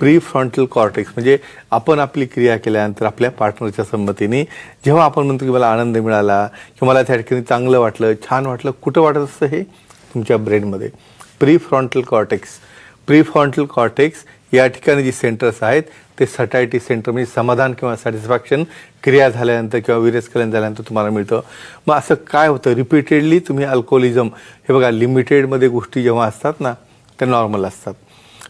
Pre frontal cortex म्हणजे आपण आपली क्रिया केल्यानंतर आपल्या पार्टनरच्या संमतीने जेव्हा आपण म्हणतो की मला आनंद मिळाला किंवा मला त्या ठिकाणी चांगलं वाटलं छान वाटलं कुठं वाटत असतं हे? तुमच्या ब्रेनमध्ये pre frontal cortex pre frontal cortex या ठिकाणी जी सेंटर्स आहेत ते सटायटी सेंटर म्हणजे समाधान किंवा सॅटिस्फॅक्शन क्रिया झाल्यानंतर किंवा विरस्खलन झाल्यानंतर तुम्हाला मिळतं. मग असं काय होतं? रिपीटेडली तुम्ही अल्कोहोलिझम हे बघा लिमिटेडमध्ये गोष्टी जेव्हा असतात ना त्या नॉर्मल असतात.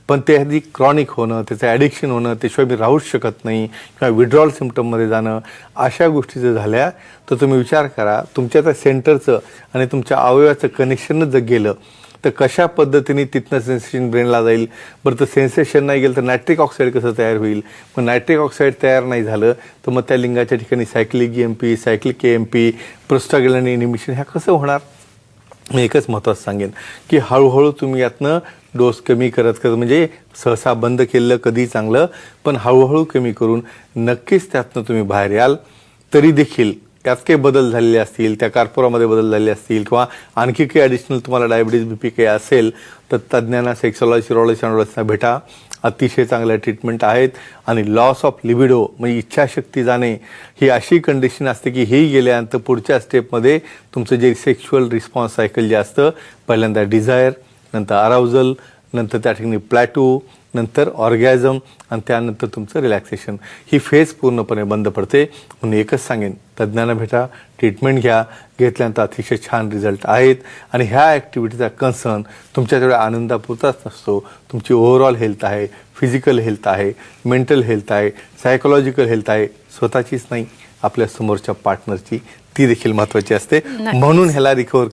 पण ते आधी क्रॉनिक होणं त्याचं ॲडिक्शन होणं त्याशिवाय मी राहूच शकत नाही किंवा विड्रॉल सिमटममध्ये जाणं अशा गोष्टी जर झाल्या तर तुम्ही विचार करा तुमच्या त्या सेंटरचं आणि तुमच्या अवयवाचं कनेक्शनच जर गेलं तर कशा पद्धतीने तिथनं सेन्सेशन ब्रेनला जाईल? बरं तर सेन्सेशन नाही गेलं तर नायट्रिक ऑक्साईड कसं तयार होईल? मग नायट्रिक ऑक्साईड तयार नाही झालं तर मग त्या लिंगाच्या ठिकाणी cyclic M P cyclic M P prostaglandin इनिमिशन ह्या कसं होणार? मी एकच महत्त्वाचं सांगेन की हळूहळू तुम्ही यातनं डोस कमी करत करत म्हणजे सहसा बंद केलेलं कधी चांगलं पण हळूहळू कमी करून नक्कीच त्यातनं तुम्ही बाहेर याल. तरी देखील त्यात काही बदल झालेले असतील त्या कार्पोरामध्ये बदल झालेले असतील किंवा आणखी काही ॲडिशनल तुम्हाला डायबिटीज बी पी काही असेल तर तज्ज्ञांना सेक्सॉलॉजी सिरॉलॉजी अँड्रॉलॉजीना भेटा. अतिशय चांगल्या ट्रीटमेंट आहेत आणि लॉस ऑफ लिबिडो म्हणजे इच्छाशक्ती जाणे ही अशी कंडिशन असते की हे गेल्यानंतर पुढच्या स्टेपमध्ये तुमचं जे सेक्शुअल रिस्पॉन्स सायकल जे असतं पहिल्यांदा डिझायर नंतर अराउजल नंतर त्या ठिकाणी प्लॅटू नंतर ऑर्गॅझम आणि त्यानंतर तुमचं रिलॅक्सेशन. ही फेज पूर्णपणे बंद पडते. म्हणून एकच सांगेन तज्ज्ञांना भेटा ट्रीटमेंट घ्या. घेतल्यानंतर अतिशय छान रिझल्ट आहेत. आणि ह्या ॲक्टिव्हिटीचा कन्सर्न तुमच्या तेवढ्या आनंदापुरताच नसतो तुमची ओव्हरऑल हेल्थ आहे फिजिकल हेल्थ आहे मेंटल हेल्थ आहे सायकोलॉजिकल हेल्थ आहे. स्वतःचीच नाही आपल्या समोरच्या पार्टनरची ती देखील महत्त्वाची असते. म्हणून ह्याला रिकवर